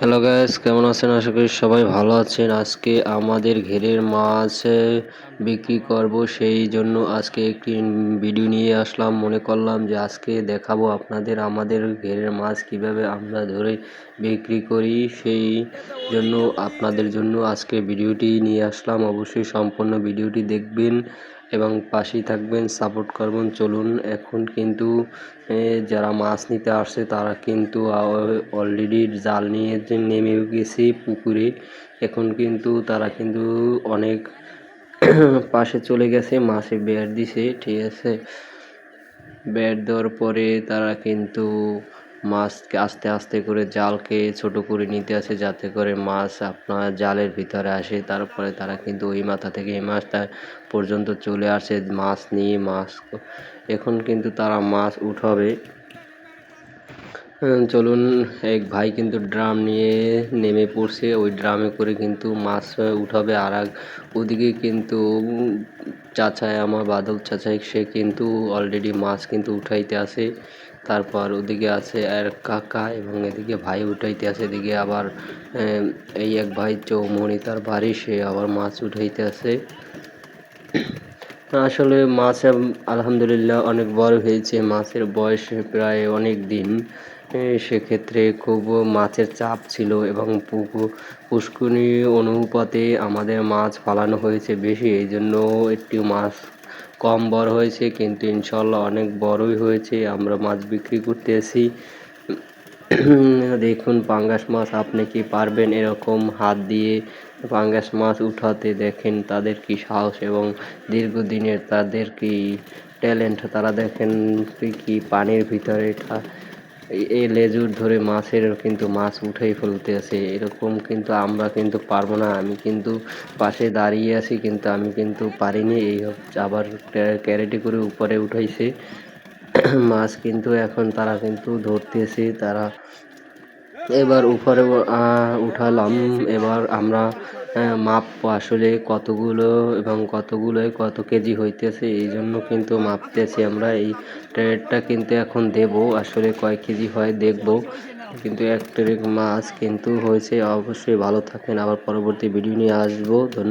Hello gas কেমন আছেন? আশা করি সবাই ভালো আছেন। আজকে আমাদের ঘেরের মাছ বিক্রি করব, সেই জন্য আজকে একটি ভিডিও নিয়ে আসলাম। মনে করলাম যে আজকে দেখাবো আপনাদের আমাদের ঘেরের মাছ কীভাবে আমরা ধরে বিক্রি করি। সেই জন্য আপনাদের জন্য আজকে ভিডিওটি নিয়ে আসলাম। অবশ্যই সম্পূর্ণ ভিডিওটি দেখবেন। এবং পাশেই থাকবেন সাপোর্ট করবেন। চলুন, এখন কিন্তু যারা মাছ নিতে আসছে, তারা কিন্তু অলরেডি জাল নিয়ে নেমে গেছে পুকুরে। এখন কিন্তু তারা কিন্তু অনেক পাশে চলে গেছে, মাছে বেড় দিছে, ঠিক আছে? বের দেওয়ার পরে তারা কিন্তু মাছকে আস্তে আস্তে করে জালকে ছোট করে নিতে আসে, যাতে করে মাছ আপনার জালের ভিতরে আসে। তারপরে তারা কিন্তু ওই মাথা থেকে এই মাছটা পর্যন্ত চলে আসে মাছ নিয়ে, মাছ এখন কিন্তু তারা মাছ উঠাবে। চলুন, এক ভাই কিন্তু ড্রাম নিয়ে নেমে পড়ছে। ওই ড্রামে করে কিন্তু মাছ উঠাবে। আর ওদিকে কিন্তু চাচাই, আমার বাদল চাচাই, সে কিন্তু অলরেডি মাছ কিন্তু উঠাইতে আছে তারপর ওদিকে আছে আর কাকা এবং এদিকে ভাই উঠাইতে আছে, এদিকে আবার এই এক ভাই চৌমনি তার বাড়ি সে আবার মাছ উঠাইতে আছে। আসলে মাছ আলহামদুলিল্লাহ অনেক বড় হয়েছে, মাছের বয়স প্রায় অনেক দিন। সেক্ষেত্রে খুব মাছের চাপ ছিল এবং পুকুর পুষ্করণী অনুপাতে আমাদের মাছ ফালানো হয়েছে বেশি, এই জন্য একটি মাছ কম বড় হয়েছে, কিন্তু ইনশাল্লাহ অনেক বড়ই হয়েছে। আমরা মাছ বিক্রি করতে এসি দেখুন, পাঙ্গাস মাছ আপনি কি পারবেন এরকম হাত দিয়ে পাঙ্গাস মাছ উঠাতে? দেখেন, তাদের কি সাহস এবং দীর্ঘদিনের তাদের কি ট্যালেন্ট? তারা দেখেন কি পানির ভিতরে এই- লেজুর ধরে মাছের কিন্তু মাছ উঠেই ফেলতে আছে এরকম কিন্তু আমরা কিন্তু পারব না। আমি কিন্তু পাশে দাঁড়িয়ে আছি, কিন্তু আমি কিন্তু পারিনি। এই আবার ক্যারেটে করে উপরে উঠাইছে। মাছ কিন্তু এখন তারা কিন্তু ধরতেছে। তারা এবার উপরে উঠালাম। এবার আমরা মাপ আসলে কতগুলো এবং কতগুলো, কত কেজি হইতেছে, এই জন্য কিন্তু মাপতেছি আমরা। এই ট্রেডটা কিন্তু এখন দেব, আসলে কয় কেজি হয় দেখব। কিন্তু এক ট্রেক মাছ কিন্তু হয়েছে, অবশ্যই ভালো থাকেন। আবার পরবর্তী ভিডিও নিয়ে আসব। ধন্যবাদ।